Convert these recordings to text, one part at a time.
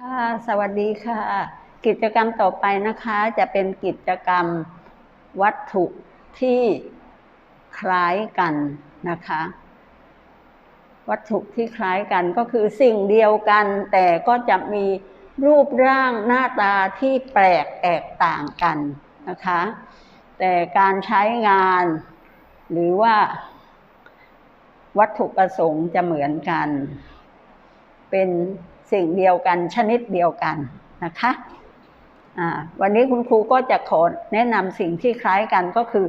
ค่ะสวัสดีค่ะ กิจกรรมต่อไปนะคะ จะเป็นกิจกรรมวัตถุที่คล้ายกันนะคะ วัตถุที่คล้ายกันก็คือสิ่งเดียวกัน แต่ก็จะมีรูปร่างหน้าตาที่แปลกแตกต่างกันนะคะ แต่การใช้งานหรือว่าวัตถุประสงค์จะเหมือนกัน เป็น สิ่งเดียวกันชนิดเดียวกันนะคะวันนี้คุณครูก็จะขอแนะนำสิ่งที่คล้ายกันก็คือ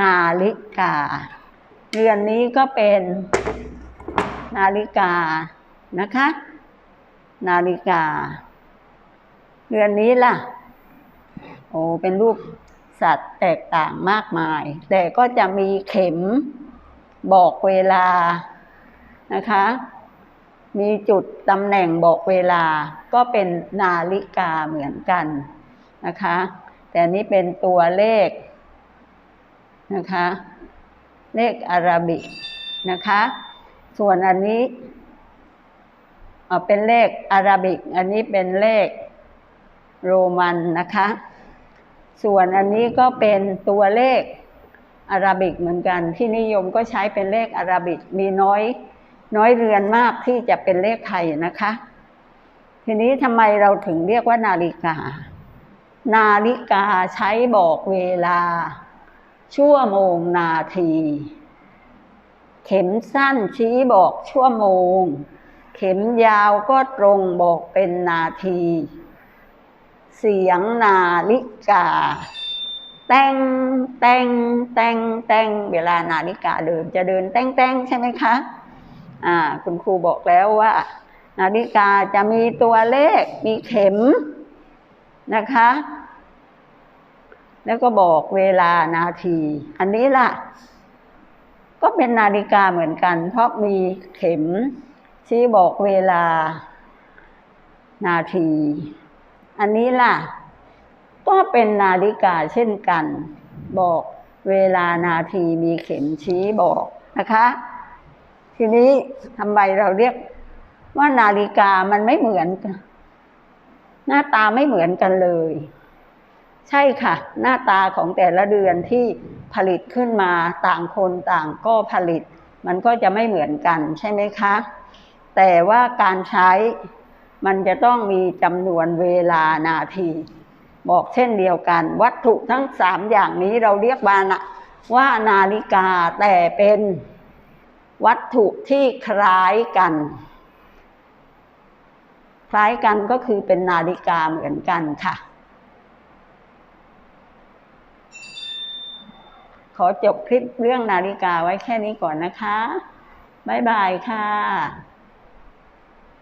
นาฬิกา เรือนนี้ก็เป็นนาฬิกานะคะ นาฬิกา เรือนนี้ล่ะ โอ้เป็นรูปสัตว์แตกต่างมากมาย แต่ก็จะมีเข็มบอกเวลานะคะ มีจุดตำแหน่งบอกเวลาก็เป็นนาฬิกาเหมือนกันนะคะ แต่นี้เป็นตัวเลขนะคะ เลขอาราบิกนะคะ ส่วนอันนี้เป็นเลขอาราบิก อันนี้เป็นเลขโรมันนะคะ ส่วนอันนี้ก็เป็นตัวเลขอาราบิกเหมือนกัน ที่นิยมก็ใช้เป็นเลขอาราบิกมีน้อย น้อยเรือนมากที่จะเป็นเลขไทยนะคะ ทีนี้ทำไมเราถึงเรียกว่านาฬิกา นาฬิกาใช้บอกเวลา ชั่วโมงนาที เข็มสั้นชี้บอกชั่วโมง เข็มยาวก็ตรงบอกเป็นนาที เสียงนาฬิกาแตงแตงแตงแตงเวลานาฬิกาเดินจะเดินแตงแตงใช่ไหมคะ อ่าคุณครูบอกแล้วว่า นาฬิกาจะมีตัวเลขมีเข็มนะคะ แล้วก็บอกเวลานาที อันนี้ล่ะ ก็เป็นนาฬิกาเหมือนกัน เพราะมีเข็มชี้บอกเวลานาที อันนี้ล่ะ ก็เป็นนาฬิกาเช่นกัน บอกเวลานาทีมีเข็มชี้บอกนะคะ ทีนี้ทำไมเราเรียกว่านาฬิกามันไม่เหมือนกัน หน้าตาไม่เหมือนกันเลย ใช่ค่ะ หน้าตาของแต่ละเดือนที่ผลิตขึ้นมาต่างคนต่างก็ผลิต มันก็จะไม่เหมือนกันใช่ไหมคะ แต่ว่าการใช้มันจะต้องมีจำนวนเวลานาที บอกเช่นเดียวกัน วัตถุทั้งสามอย่างนี้เราเรียกว่าว่านาฬิกาแต่เป็น วัตถุที่คล้ายกัน คล้ายกันก็คือเป็นนาฬิกาเหมือนกันค่ะ ขอจบคลิปเรื่องนาฬิกาไว้แค่นี้ก่อนนะคะ บ๊ายบายค่ะ